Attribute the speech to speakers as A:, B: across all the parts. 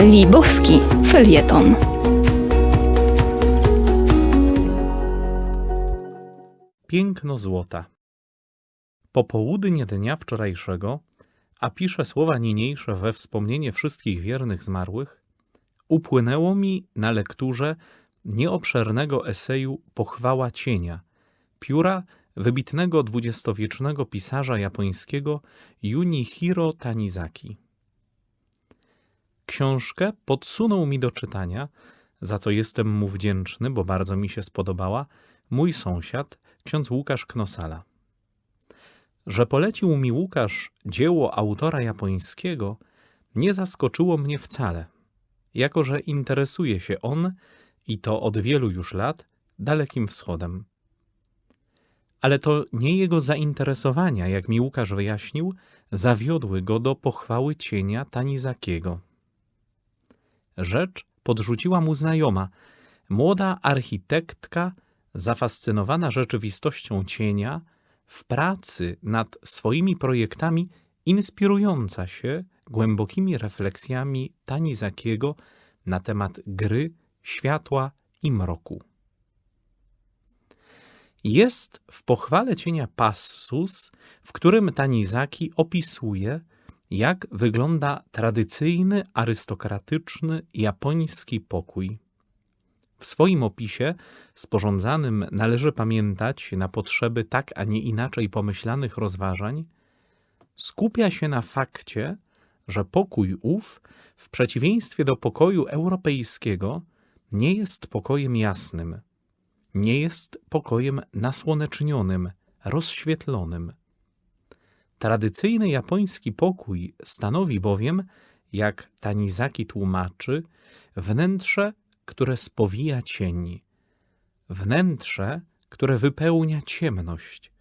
A: Libowski felieton.
B: Piękno złota. Popołudnie dnia wczorajszego, a piszę słowa niniejsze we wspomnienie wszystkich wiernych zmarłych, upłynęło mi na lekturze nieobszernego eseju Pochwała cienia, pióra wybitnego dwudziestowiecznego pisarza japońskiego Junihiro Tanizaki. Książkę podsunął mi do czytania, za co jestem mu wdzięczny, bo bardzo mi się spodobała, mój sąsiad, ksiądz Łukasz Knosala. Że polecił mi Łukasz dzieło autora japońskiego, nie zaskoczyło mnie wcale, jako że interesuje się on, i to od wielu już lat, Dalekim Wschodem. Ale to nie jego zainteresowania, jak mi Łukasz wyjaśnił, zawiodły go do pochwały cienia Tanizakiego. Rzecz podrzuciła mu znajoma, młoda architektka, zafascynowana rzeczywistością cienia, w pracy nad swoimi projektami inspirująca się głębokimi refleksjami Tanizakiego na temat gry, światła i mroku. Jest w pochwale cienia passus, w którym Tanizaki opisuje, jak wygląda tradycyjny, arystokratyczny japoński pokój. W swoim opisie, sporządzanym należy pamiętać na potrzeby tak, a nie inaczej pomyślanych rozważań, skupia się na fakcie, że pokój ów, w przeciwieństwie do pokoju europejskiego, nie jest pokojem jasnym, nie jest pokojem nasłonecznionym, rozświetlonym. Tradycyjny japoński pokój stanowi bowiem, jak Tanizaki tłumaczy, wnętrze które spowija cień, wnętrze, które wypełnia ciemność,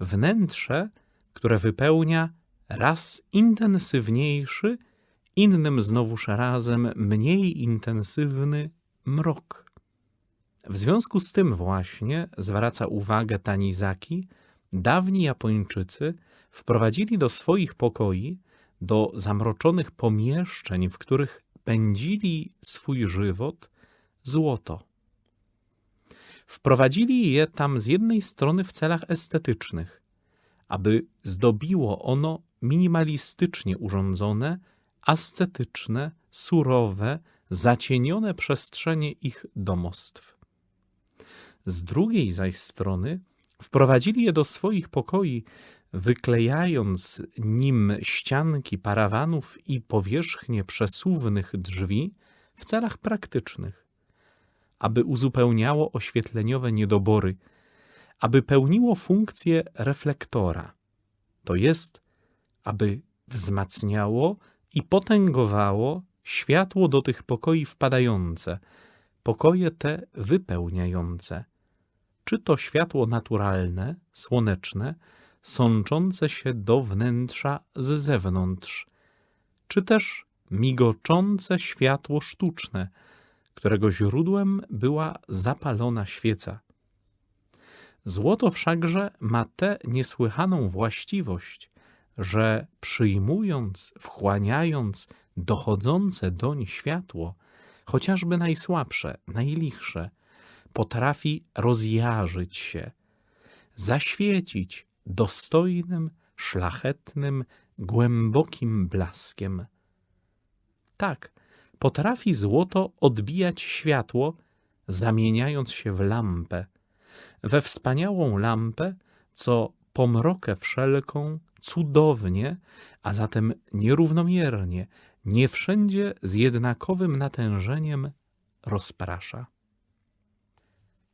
B: wnętrze, które wypełnia raz intensywniejszy, innym znowuż razem mniej intensywny mrok. W związku z tym właśnie zwraca uwagę Tanizaki, dawni Japończycy wprowadzili do swoich pokoi, do zamroczonych pomieszczeń, w których pędzili swój żywot złoto. Wprowadzili je tam z jednej strony w celach estetycznych, aby zdobiło ono minimalistycznie urządzone, ascetyczne, surowe, zacienione przestrzenie ich domostw. Z drugiej zaś strony wprowadzili je do swoich pokoi wyklejając nim ścianki parawanów i powierzchnie przesuwnych drzwi w celach praktycznych, aby uzupełniało oświetleniowe niedobory, aby pełniło funkcję reflektora, to jest, aby wzmacniało i potęgowało światło do tych pokoi wpadające, pokoje te wypełniające. Czy to światło naturalne, słoneczne, sączące się do wnętrza z zewnątrz, czy też migoczące światło sztuczne, którego źródłem była zapalona świeca. Złoto wszakże ma tę niesłychaną właściwość, że przyjmując, wchłaniając dochodzące doń światło, chociażby najsłabsze, najlichsze, potrafi rozjarzyć się, zaświecić dostojnym, szlachetnym, głębokim blaskiem. Tak, potrafi złoto odbijać światło, zamieniając się w lampę, we wspaniałą lampę, co pomrokę wszelką cudownie, a zatem nierównomiernie, nie wszędzie z jednakowym natężeniem rozprasza.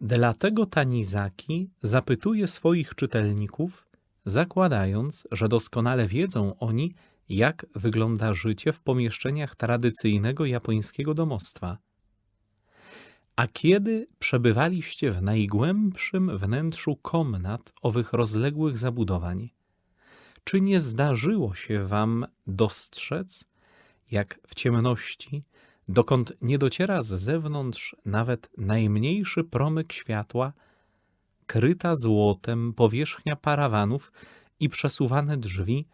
B: Dlatego Tanizaki zapytuje swoich czytelników, zakładając, że doskonale wiedzą oni, jak wygląda życie w pomieszczeniach tradycyjnego japońskiego domostwa. A kiedy przebywaliście w najgłębszym wnętrzu komnat owych rozległych zabudowań, czy nie zdarzyło się wam dostrzec, jak w ciemności dokąd nie dociera z zewnątrz nawet najmniejszy promyk światła, kryta złotem powierzchnia parawanów i przesuwane drzwi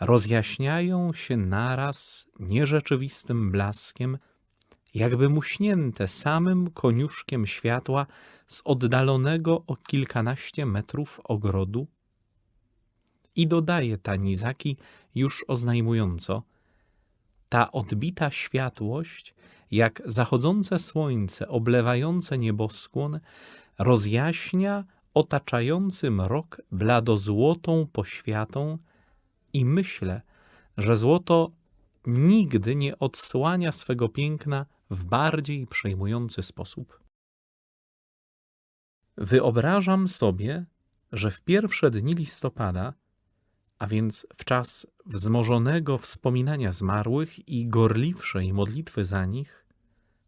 B: rozjaśniają się naraz nierzeczywistym blaskiem, jakby muśnięte samym koniuszkiem światła z oddalonego o kilkanaście metrów ogrodu? I dodaje Tanizaki już oznajmująco, ta odbita światłość, jak zachodzące słońce oblewające nieboskłon, rozjaśnia otaczający mrok bladozłotą poświatą i myślę, że złoto nigdy nie odsłania swego piękna w bardziej przejmujący sposób. Wyobrażam sobie, że w pierwsze dni listopada, a więc w czas wzmożonego wspominania zmarłych i gorliwszej modlitwy za nich,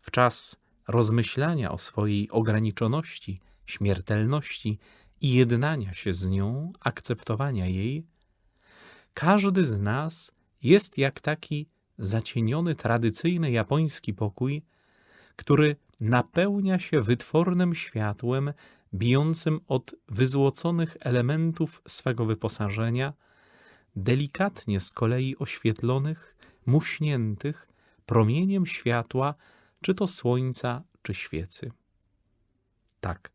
B: w czas rozmyślania o swojej ograniczoności, śmiertelności i jednania się z nią, akceptowania jej, każdy z nas jest jak taki zacieniony tradycyjny japoński pokój, który napełnia się wytwornym światłem bijącym od wyzłoconych elementów swego wyposażenia, delikatnie z kolei oświetlonych, muśniętych promieniem światła, czy to słońca, czy świecy. Tak,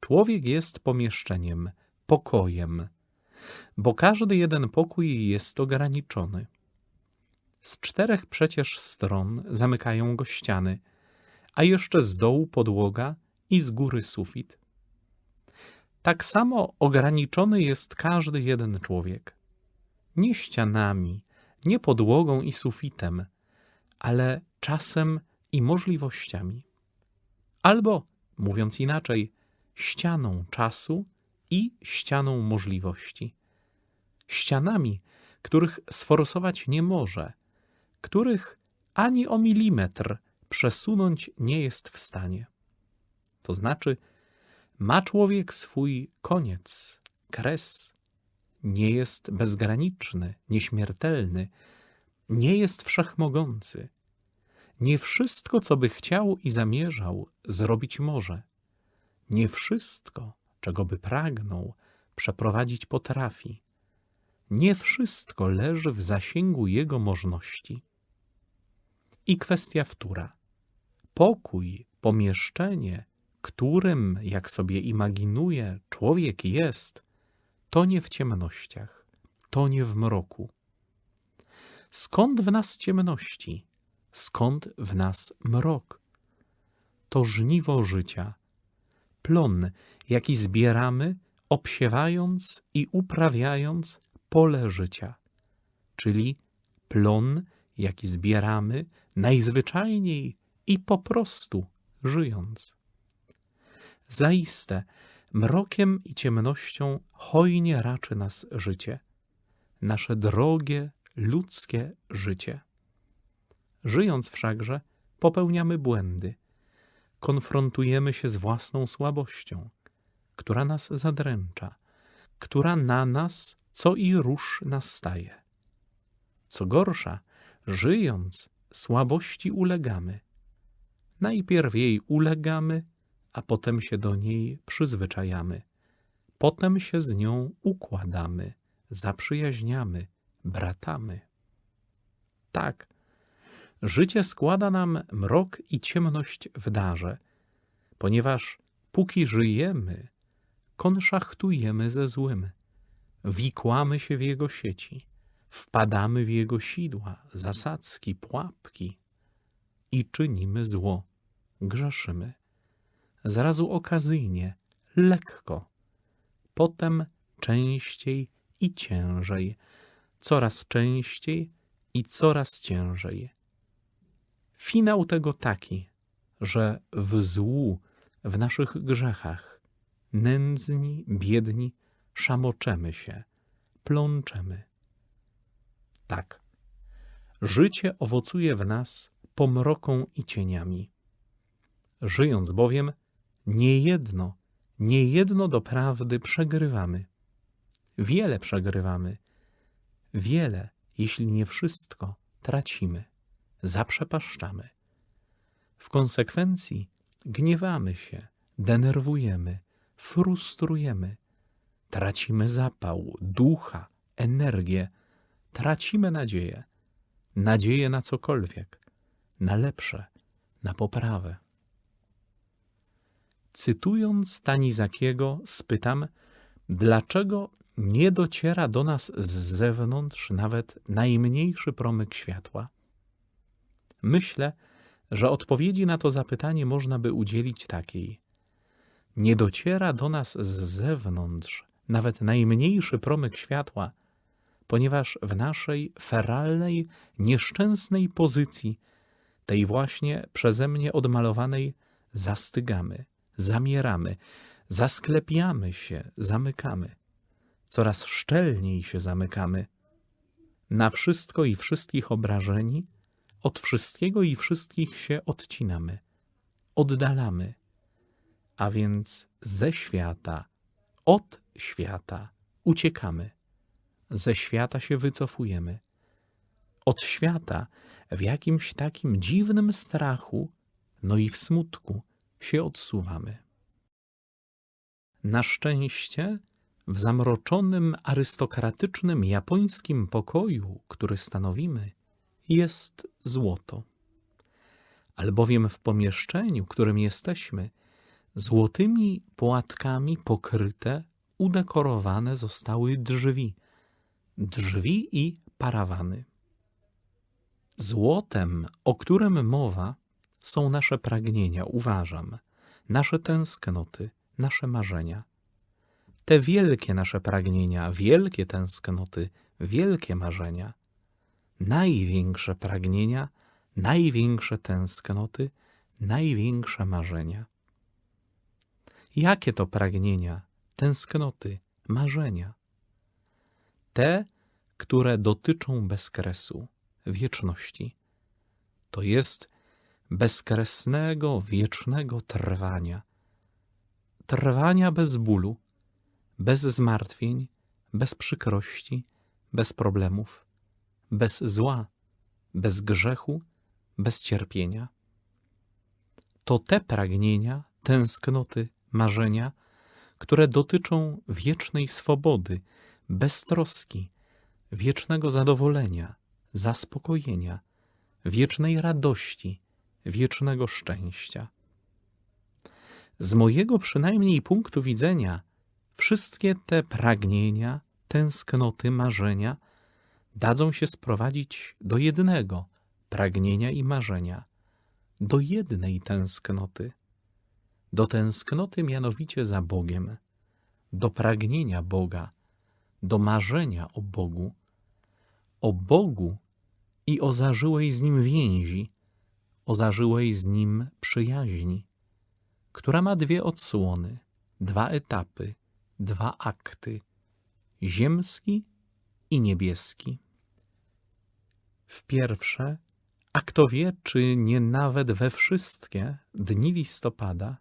B: człowiek jest pomieszczeniem, pokojem, bo każdy jeden pokój jest ograniczony. Z czterech przecież stron zamykają go ściany, a jeszcze z dołu podłoga i z góry sufit. Tak samo ograniczony jest każdy jeden człowiek. Nie ścianami, nie podłogą i sufitem, ale czasem i możliwościami. Albo, mówiąc inaczej, ścianą czasu i ścianą możliwości. Ścianami, których sforsować nie może, których ani o milimetr przesunąć nie jest w stanie. To znaczy, ma człowiek swój koniec, kres, nie jest bezgraniczny, nieśmiertelny, nie jest wszechmogący. Nie wszystko, co by chciał i zamierzał, zrobić może. Nie wszystko, czego by pragnął, przeprowadzić potrafi. Nie wszystko leży w zasięgu jego możności. I kwestia wtóra. Pokój, pomieszczenie, którym, jak sobie imaginuje, człowiek jest, to nie w ciemnościach, to nie w mroku. Skąd w nas ciemności? Skąd w nas mrok? To żniwo życia, plon, jaki zbieramy, obsiewając i uprawiając pole życia, czyli plon, jaki zbieramy najzwyczajniej i po prostu żyjąc. Zaiste, mrokiem i ciemnością hojnie raczy nas życie, nasze drogie, ludzkie życie. Żyjąc wszakże, popełniamy błędy, konfrontujemy się z własną słabością, która nas zadręcza, która na nas co i róż nastaje. Co gorsza, żyjąc, słabości ulegamy. Najpierw jej ulegamy, a potem się do niej przyzwyczajamy. Potem się z nią układamy, zaprzyjaźniamy, bratamy. Tak, życie składa nam mrok i ciemność w darze, ponieważ póki żyjemy, konszachtujemy ze złym, wikłamy się w jego sieci, wpadamy w jego sidła, zasadzki, pułapki i czynimy zło, grzeszymy. Zrazu okazyjnie, lekko, potem częściej i ciężej, coraz częściej i coraz ciężej. Finał tego taki, że w złu, w naszych grzechach, nędzni, biedni, szamoczemy się, plączemy. Tak, życie owocuje w nas pomroką i cieniami. Żyjąc bowiem, niejedno, niejedno doprawdy przegrywamy. Wiele przegrywamy. Wiele, jeśli nie wszystko, tracimy, zaprzepaszczamy. W konsekwencji gniewamy się, denerwujemy, frustrujemy, tracimy zapał, ducha, energię, tracimy nadzieję. Nadzieję na cokolwiek, na lepsze, na poprawę. Cytując Tanizakiego, spytam, dlaczego nie dociera do nas z zewnątrz nawet najmniejszy promyk światła? Myślę, że odpowiedzi na to zapytanie można by udzielić takiej. Nie dociera do nas z zewnątrz nawet najmniejszy promyk światła, ponieważ w naszej feralnej, nieszczęsnej pozycji, tej właśnie przeze mnie odmalowanej, zastygamy, zamieramy, zasklepiamy się, zamykamy. Coraz szczelniej się zamykamy. Na wszystko i wszystkich obrażeni, od wszystkiego i wszystkich się odcinamy, oddalamy, a więc ze świata, od świata uciekamy, ze świata się wycofujemy, od świata w jakimś takim dziwnym strachu, no i w smutku się odsuwamy. Na szczęście w zamroczonym, arystokratycznym japońskim pokoju, który stanowimy, jest złoto. Albowiem w pomieszczeniu, którym jesteśmy, złotymi płatkami pokryte, udekorowane zostały drzwi, drzwi i parawany. Złotem, o którym mowa, są nasze pragnienia, uważam, nasze tęsknoty, nasze marzenia. Te wielkie nasze pragnienia, wielkie tęsknoty, wielkie marzenia, największe pragnienia, największe tęsknoty, największe marzenia. Jakie to pragnienia, tęsknoty, marzenia? Te, które dotyczą bezkresu, wieczności. To jest bezkresnego, wiecznego trwania. Trwania bez bólu, bez zmartwień, bez przykrości, bez problemów, bez zła, bez grzechu, bez cierpienia. To te pragnienia, tęsknoty, marzenia, które dotyczą wiecznej swobody, beztroski, wiecznego zadowolenia, zaspokojenia, wiecznej radości, wiecznego szczęścia. Z mojego przynajmniej punktu widzenia, wszystkie te pragnienia, tęsknoty, marzenia dadzą się sprowadzić do jednego pragnienia i marzenia, do jednej tęsknoty, do tęsknoty mianowicie za Bogiem, do pragnienia Boga, do marzenia o Bogu, o Bogu i o zażyłej z Nim więzi, o zażyłej z Nim przyjaźni, która ma dwie odsłony, dwa etapy, dwa akty, ziemski i niebieski. W pierwsze, a kto wie, czy nie nawet we wszystkie dni listopada,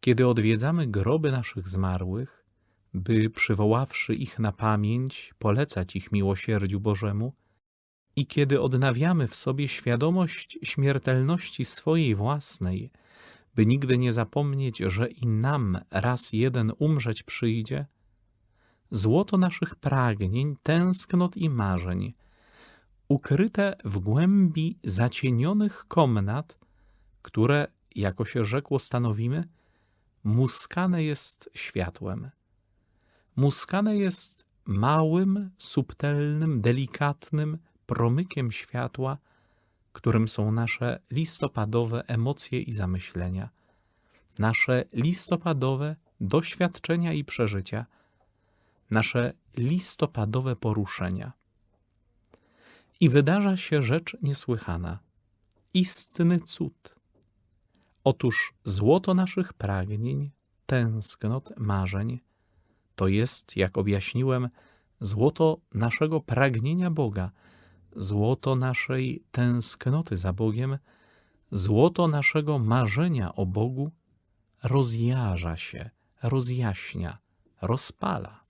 B: kiedy odwiedzamy groby naszych zmarłych, by przywoławszy ich na pamięć, polecać ich miłosierdziu Bożemu, i kiedy odnawiamy w sobie świadomość śmiertelności swojej własnej, by nigdy nie zapomnieć, że i nam raz jeden umrzeć przyjdzie, złoto naszych pragnień, tęsknot i marzeń, ukryte w głębi zacienionych komnat, które, jako się rzekło, stanowimy, muskane jest światłem. Muskane jest małym, subtelnym, delikatnym promykiem światła, którym są nasze listopadowe emocje i zamyślenia, nasze listopadowe doświadczenia i przeżycia, nasze listopadowe poruszenia. I wydarza się rzecz niesłychana, istny cud. Otóż złoto naszych pragnień, tęsknot, marzeń, to jest, jak objaśniłem, złoto naszego pragnienia Boga, złoto naszej tęsknoty za Bogiem, złoto naszego marzenia o Bogu rozjarza się, rozjaśnia, rozpala.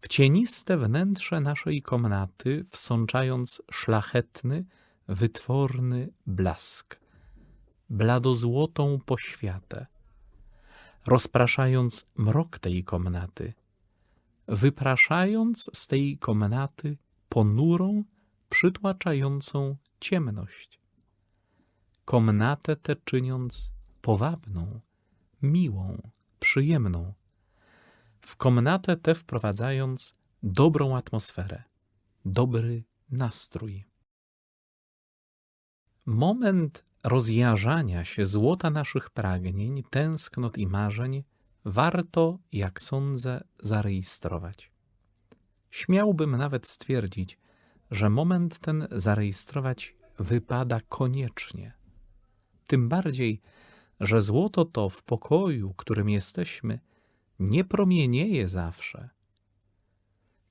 B: W cieniste wnętrze naszej komnaty wsączając szlachetny, wytworny blask, bladozłotą poświatę, rozpraszając mrok tej komnaty, wypraszając z tej komnaty ponurą, przytłaczającą ciemność. Komnatę tę czyniąc powabną, miłą, przyjemną. W komnatę tę wprowadzając dobrą atmosferę, dobry nastrój. Moment rozjażania się złota naszych pragnień, tęsknot i marzeń warto, jak sądzę, zarejestrować. Śmiałbym nawet stwierdzić, że moment ten zarejestrować wypada koniecznie. Tym bardziej, że złoto to w pokoju, którym jesteśmy, nie promienieje zawsze.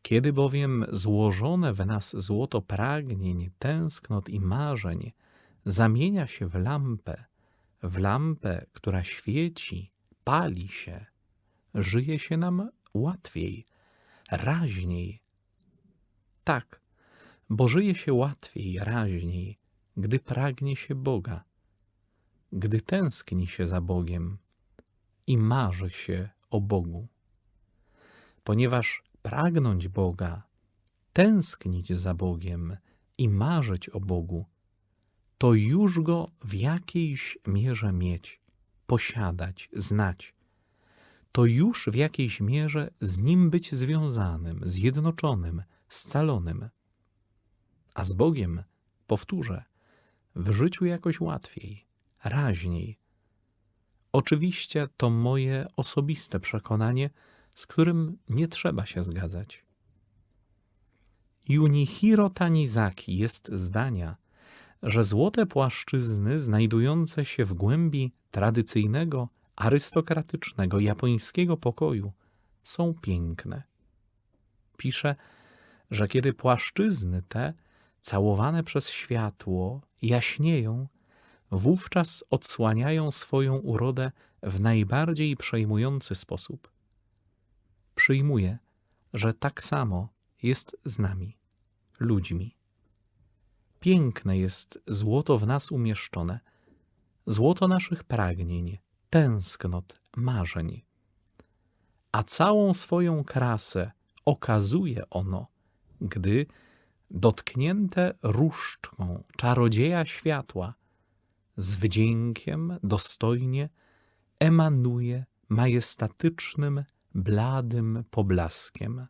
B: Kiedy bowiem złożone w nas złoto pragnień, tęsknot i marzeń zamienia się w lampę, w lampę, która świeci, pali się, żyje się nam łatwiej, raźniej. Tak, bo żyje się łatwiej, raźniej, gdy pragnie się Boga, gdy tęskni się za Bogiem i marzy się o Bogu. Ponieważ pragnąć Boga, tęsknić za Bogiem i marzyć o Bogu, to już Go w jakiejś mierze mieć, posiadać, znać. To już w jakiejś mierze z Nim być związanym, zjednoczonym, scalonym. A z Bogiem, powtórzę, w życiu jakoś łatwiej, raźniej. Oczywiście to moje osobiste przekonanie, z którym nie trzeba się zgadzać. Junihiro Tanizaki jest zdania, że złote płaszczyzny znajdujące się w głębi tradycyjnego, arystokratycznego japońskiego pokoju są piękne. Pisze, że kiedy płaszczyzny te, całowane przez światło, jaśnieją, wówczas odsłaniają swoją urodę w najbardziej przejmujący sposób. Przyjmuję, że tak samo jest z nami, ludźmi. Piękne jest złoto w nas umieszczone, złoto naszych pragnień, tęsknot, marzeń. A całą swoją krasę okazuje ono, gdy dotknięte różdżką czarodzieja światła z wdziękiem dostojnie emanuje majestatycznym, bladym poblaskiem.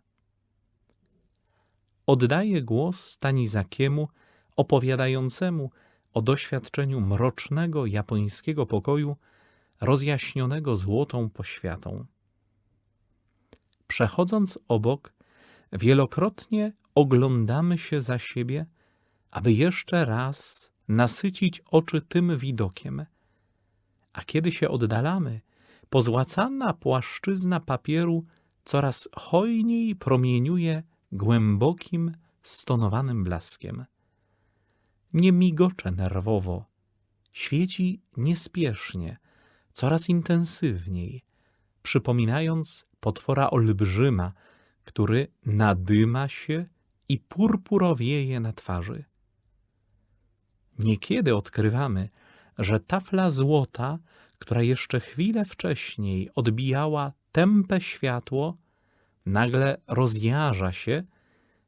B: Oddaję głos Stanizakiemu, opowiadającemu o doświadczeniu mrocznego japońskiego pokoju rozjaśnionego złotą poświatą. Przechodząc obok, wielokrotnie oglądamy się za siebie, aby jeszcze raz nasycić oczy tym widokiem, a kiedy się oddalamy, pozłacana płaszczyzna papieru coraz hojniej promieniuje głębokim, stonowanym blaskiem. Nie migocze nerwowo, świeci niespiesznie, coraz intensywniej, przypominając potwora olbrzyma, który nadyma się i purpurowieje na twarzy. Niekiedy odkrywamy, że tafla złota, która jeszcze chwilę wcześniej odbijała tępe światło, nagle rozjarza się,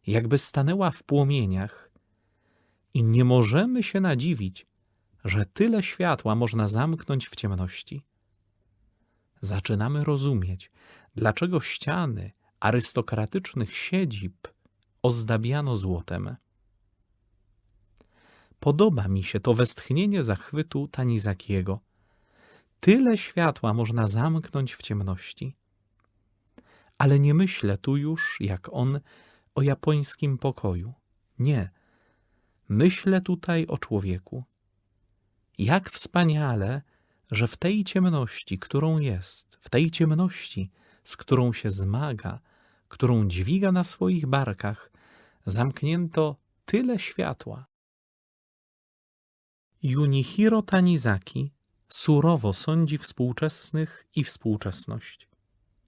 B: jakby stanęła w płomieniach, i nie możemy się nadziwić, że tyle światła można zamknąć w ciemności. Zaczynamy rozumieć, dlaczego ściany arystokratycznych siedzib ozdabiano złotem. Podoba mi się to westchnienie zachwytu Tanizakiego. Tyle światła można zamknąć w ciemności. Ale nie myślę tu już, jak on, o japońskim pokoju. Nie. Myślę tutaj o człowieku. Jak wspaniale, że w tej ciemności, którą jest, w tej ciemności, z którą się zmaga, którą dźwiga na swoich barkach, zamknięto tyle światła. Junihiro Tanizaki surowo sądzi współczesnych i współczesność.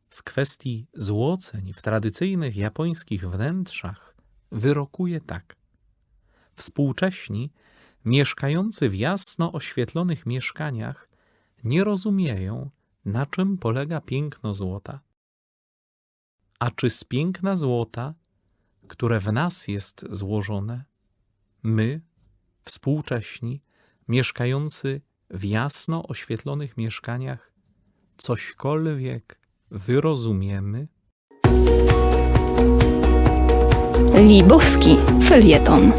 B: W kwestii złoceń w tradycyjnych japońskich wnętrzach wyrokuje tak. Współcześni, mieszkający w jasno oświetlonych mieszkaniach, nie rozumieją, na czym polega piękno złota. A czy z piękna złota, które w nas jest złożone, my, współcześni, mieszkający w jasno oświetlonych mieszkaniach, cośkolwiek wyrozumiemy?
A: Libowski felieton.